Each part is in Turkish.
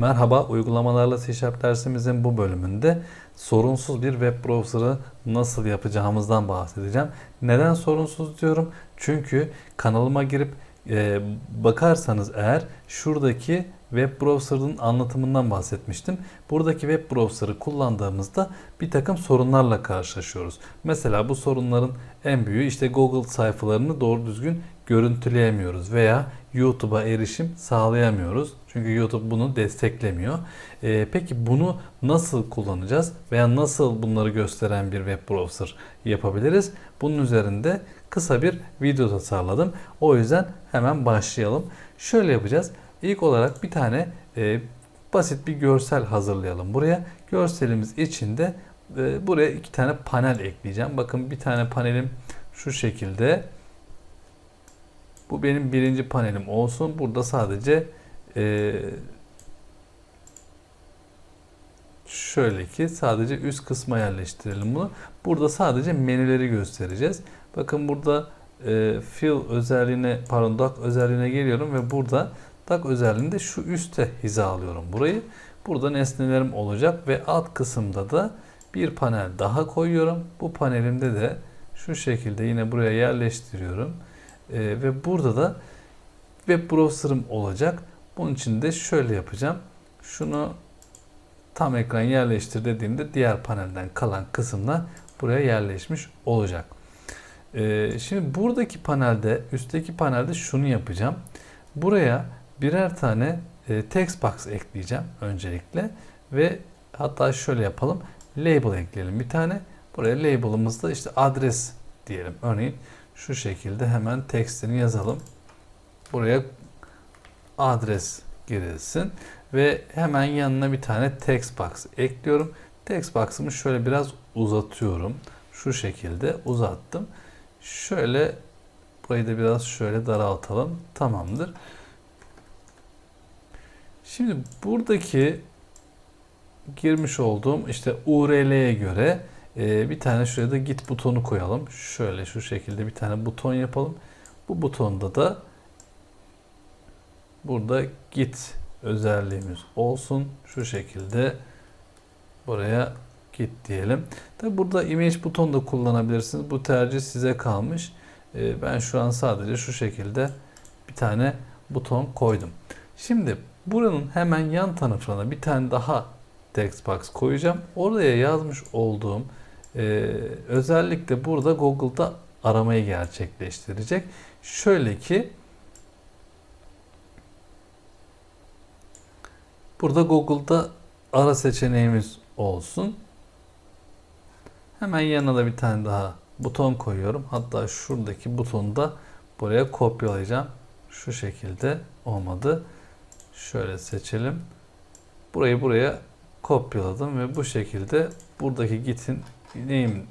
Merhaba, uygulamalarla C Sharp dersimizin bu bölümünde sorunsuz bir web browser'ı nasıl yapacağımızdan bahsedeceğim. Neden sorunsuz diyorum? Çünkü kanalıma girip e, bakarsanız eğer şuradaki web browser'ın anlatımından bahsetmiştim. Buradaki web browser'ı kullandığımızda bir takım sorunlarla karşılaşıyoruz. Mesela bu sorunların en büyüğü işte Google sayfalarını doğru düzgün görüntüleyemiyoruz veya YouTube'a erişim sağlayamıyoruz. Çünkü YouTube bunu desteklemiyor. Ee, peki bunu nasıl kullanacağız veya nasıl bunları gösteren bir web browser yapabiliriz? Bunun üzerinde kısa bir video tasarladım. O yüzden hemen başlayalım. Şöyle yapacağız. İlk olarak bir tane e, basit bir görsel hazırlayalım buraya. Görselimiz içinde e, buraya iki tane panel ekleyeceğim. Bakın bir tane panelim şu şekilde. Bu benim birinci panelim olsun. Burada sadece e, şöyle ki sadece üst kısma yerleştirelim bunu. Burada sadece menüleri göstereceğiz. Bakın burada e, fill özelliğine pardon dock özelliğine geliyorum ve burada dock özelliğinde şu üste hizalıyorum burayı. Burada nesnelerim olacak ve alt kısımda da bir panel daha koyuyorum. Bu panelimde de şu şekilde yine buraya yerleştiriyorum. Ee, ve burada da web browser'ım olacak. Bunun için de şöyle yapacağım. Şunu tam ekran yerleştir dediğimde diğer panelden kalan kısımlar buraya yerleşmiş olacak. Ee, şimdi buradaki panelde, üstteki panelde şunu yapacağım. Buraya birer tane e, text box ekleyeceğim öncelikle ve hatta şöyle yapalım. Label ekleyelim bir tane. Buraya label'ımızda işte adres diyelim. Örneğin şu şekilde hemen tekstini yazalım. Buraya adres girilsin ve hemen yanına bir tane text box ekliyorum. Text box'ımı şöyle biraz uzatıyorum. Şu şekilde uzattım. Şöyle burayı da biraz şöyle daraltalım. Tamamdır. Şimdi buradaki girmiş olduğum işte URL'ye göre e, bir tane şuraya da git butonu koyalım. Şöyle şu şekilde bir tane buton yapalım. Bu butonda da burada git özelliğimiz olsun. Şu şekilde buraya git diyelim. Tabi burada image butonu da kullanabilirsiniz. Bu tercih size kalmış. E, ben şu an sadece şu şekilde bir tane buton koydum. Şimdi buranın hemen yan tarafına bir tane daha text box koyacağım. Oraya yazmış olduğum e, özellikle burada Google'da aramayı gerçekleştirecek. Şöyle ki burada Google'da ara seçeneğimiz olsun. Hemen yanına da bir tane daha buton koyuyorum. Hatta şuradaki butonu da buraya kopyalayacağım. Şu şekilde olmadı. Şöyle seçelim. Burayı buraya kopyaladım ve bu şekilde buradaki git'in neyim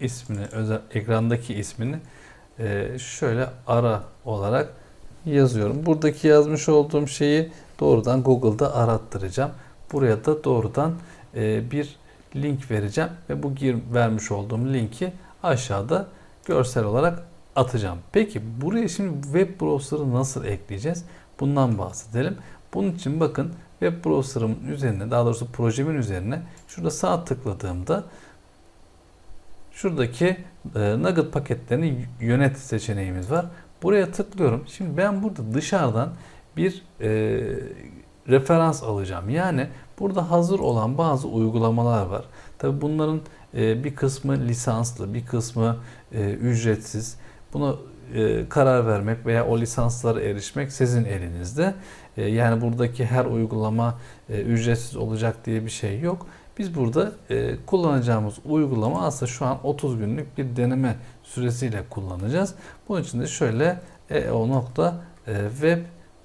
ismini özel ekrandaki ismini e, şöyle ara olarak yazıyorum. Buradaki yazmış olduğum şeyi doğrudan Google'da arattıracağım. Buraya da doğrudan e, bir link vereceğim ve bu gir vermiş olduğum linki aşağıda görsel olarak atacağım. Peki buraya şimdi web browser'ı nasıl ekleyeceğiz? Bundan bahsedelim. Bunun için bakın web browser'ımın üzerine daha doğrusu projemin üzerine şurada sağ tıkladığımda şuradaki e, Nugget paketlerini yönet seçeneğimiz var. Buraya tıklıyorum. Şimdi ben burada dışarıdan bir e, referans alacağım. Yani burada hazır olan bazı uygulamalar var. Tabi bunların e, bir kısmı lisanslı, bir kısmı e, ücretsiz. Buna e, karar vermek veya o lisanslara erişmek sizin elinizde. E, yani buradaki her uygulama e, ücretsiz olacak diye bir şey yok. Biz burada e, kullanacağımız uygulama aslında şu an 30 günlük bir deneme süresiyle kullanacağız. Bunun için de şöyle eo.web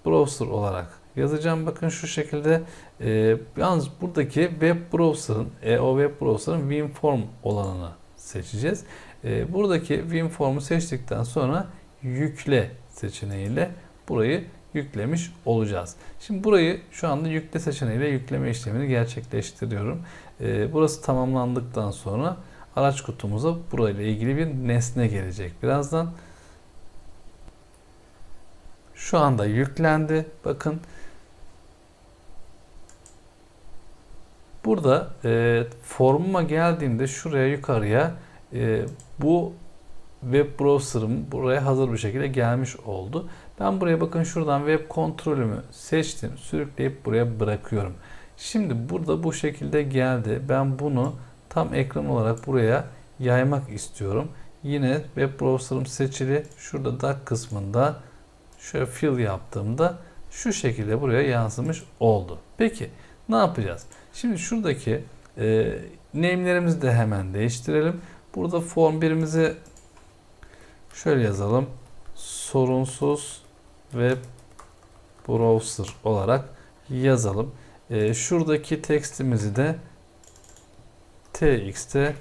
browser olarak yazacağım. Bakın şu şekilde e, yalnız buradaki web browser'ın EO web browser'ın WinForm olanını seçeceğiz. E, buradaki WinForm'u seçtikten sonra yükle seçeneğiyle burayı yüklemiş olacağız. Şimdi burayı şu anda yükle seçeneğiyle yükleme işlemini gerçekleştiriyorum. Ee, burası tamamlandıktan sonra araç kutumuza burayla ilgili bir nesne gelecek. Birazdan şu anda yüklendi. Bakın Burada e, formuma geldiğimde şuraya yukarıya e, bu web browser'ım buraya hazır bir şekilde gelmiş oldu. Ben buraya bakın şuradan web kontrolümü seçtim. Sürükleyip buraya bırakıyorum. Şimdi burada bu şekilde geldi. Ben bunu tam ekran olarak buraya yaymak istiyorum. Yine web browser'ım seçili. Şurada dock kısmında şöyle fill yaptığımda şu şekilde buraya yansımış oldu. Peki ne yapacağız? Şimdi şuradaki e, name'lerimizi de hemen değiştirelim. Burada form birimizi şöyle yazalım. Sorunsuz web browser olarak yazalım. E, şuradaki tekstimizi de txt'e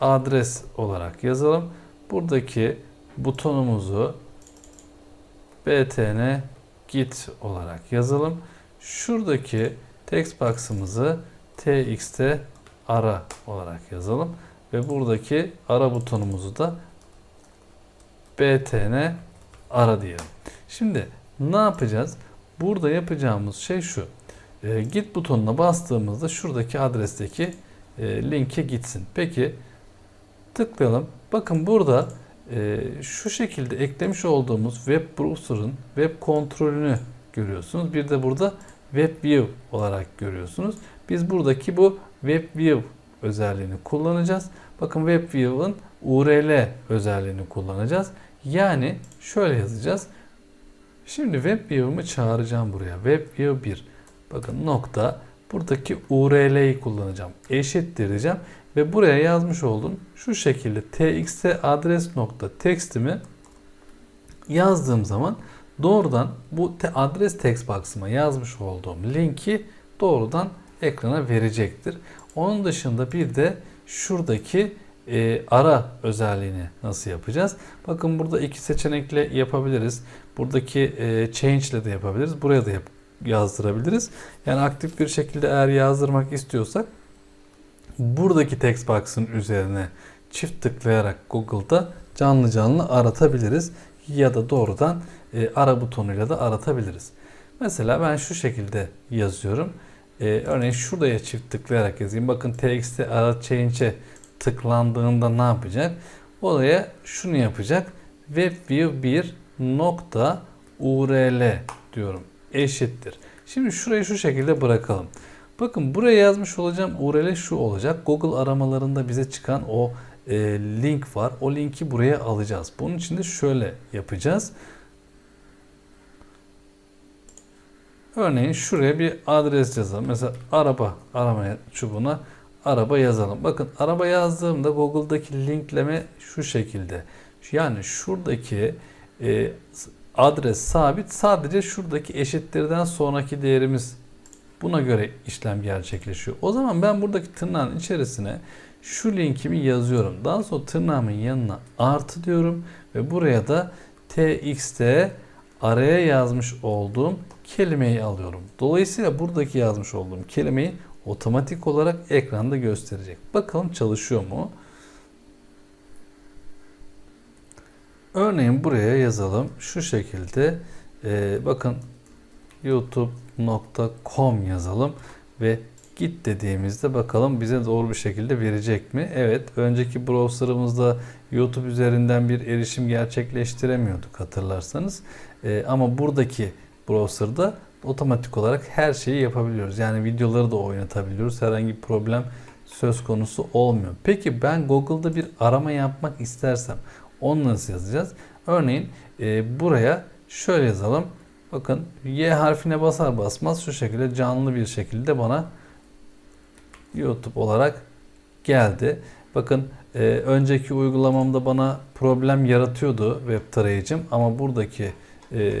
adres olarak yazalım. Buradaki butonumuzu btn git olarak yazalım. Şuradaki text box'ımızı txt'e ara olarak yazalım. Ve buradaki ara butonumuzu da btn ara diyelim. Şimdi ne yapacağız? Burada yapacağımız şey şu. E, git butonuna bastığımızda şuradaki adresteki e, linke gitsin. Peki tıklayalım. Bakın burada e, şu şekilde eklemiş olduğumuz web browser'ın web kontrolünü görüyorsunuz. Bir de burada web view olarak görüyorsunuz. Biz buradaki bu web view özelliğini kullanacağız. Bakın web view'ın URL özelliğini kullanacağız. Yani şöyle yazacağız. Şimdi web view'ımı çağıracağım buraya. Web view 1. Bakın nokta buradaki URL'yi kullanacağım. Eşittir diyeceğim ve buraya yazmış olduğum şu şekilde txt adres nokta textimi yazdığım zaman doğrudan bu te adres text box'ıma yazmış olduğum linki doğrudan ekrana verecektir. Onun dışında bir de şuradaki e, ara özelliğini nasıl yapacağız? Bakın burada iki seçenekle yapabiliriz. Buradaki e, change ile de yapabiliriz. Buraya da yap yazdırabiliriz. Yani aktif bir şekilde eğer yazdırmak istiyorsak buradaki text box'ın üzerine çift tıklayarak Google'da canlı canlı aratabiliriz. Ya da doğrudan e, ara butonuyla da aratabiliriz. Mesela ben şu şekilde yazıyorum. E, örneğin şuraya çift tıklayarak yazayım. Bakın txt ara change'e tıklandığında ne yapacak? Oraya şunu yapacak. webview 1 nokta url diyorum. Eşittir. Şimdi şurayı şu şekilde bırakalım. Bakın buraya yazmış olacağım URL şu olacak. Google aramalarında bize çıkan o e, link var. O linki buraya alacağız. Bunun için de şöyle yapacağız. Örneğin şuraya bir adres yazalım. Mesela araba arama çubuğuna araba yazalım. Bakın araba yazdığımda Google'daki linkleme şu şekilde. Yani şuradaki e, adres sabit. Sadece şuradaki eşittirden sonraki değerimiz buna göre işlem gerçekleşiyor. O zaman ben buradaki tırnağın içerisine şu linkimi yazıyorum. Daha sonra tırnağımın yanına artı diyorum ve buraya da txt araya yazmış olduğum kelimeyi alıyorum. Dolayısıyla buradaki yazmış olduğum kelimeyi otomatik olarak ekranda gösterecek. Bakalım çalışıyor mu? Örneğin buraya yazalım. Şu şekilde e, bakın youtube.com yazalım ve git dediğimizde bakalım bize doğru bir şekilde verecek mi? Evet, önceki browser'ımızda YouTube üzerinden bir erişim gerçekleştiremiyorduk hatırlarsanız. E, ama buradaki browser'da otomatik olarak her şeyi yapabiliyoruz. Yani videoları da oynatabiliyoruz. Herhangi bir problem söz konusu olmuyor. Peki ben Google'da bir arama yapmak istersem onu nasıl yazacağız? Örneğin e, buraya şöyle yazalım. Bakın Y harfine basar basmaz şu şekilde canlı bir şekilde bana YouTube olarak geldi. Bakın e, önceki uygulamamda bana problem yaratıyordu web tarayıcım ama buradaki e,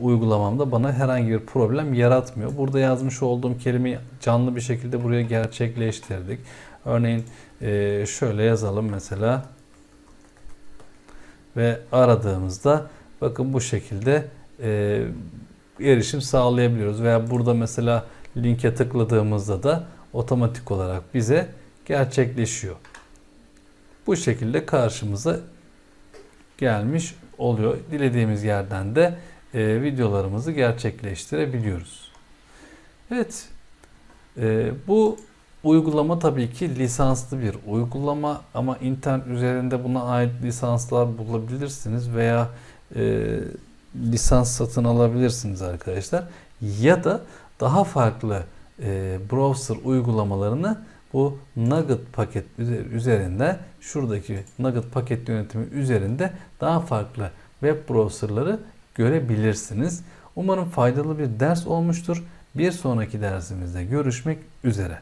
uygulamamda bana herhangi bir problem yaratmıyor. Burada yazmış olduğum kelimeyi canlı bir şekilde buraya gerçekleştirdik. Örneğin e, şöyle yazalım mesela ve aradığımızda bakın bu şekilde e, erişim sağlayabiliyoruz. Veya burada mesela linke tıkladığımızda da otomatik olarak bize gerçekleşiyor. Bu şekilde karşımıza gelmiş oluyor. Dilediğimiz yerden de e, videolarımızı gerçekleştirebiliyoruz. Evet, e, bu uygulama tabii ki lisanslı bir uygulama ama internet üzerinde buna ait lisanslar bulabilirsiniz veya e, lisans satın alabilirsiniz arkadaşlar. Ya da daha farklı e, browser uygulamalarını bu Nugget paket üze- üzerinde şuradaki Nugget paket yönetimi üzerinde daha farklı web browserları görebilirsiniz. Umarım faydalı bir ders olmuştur. Bir sonraki dersimizde görüşmek üzere.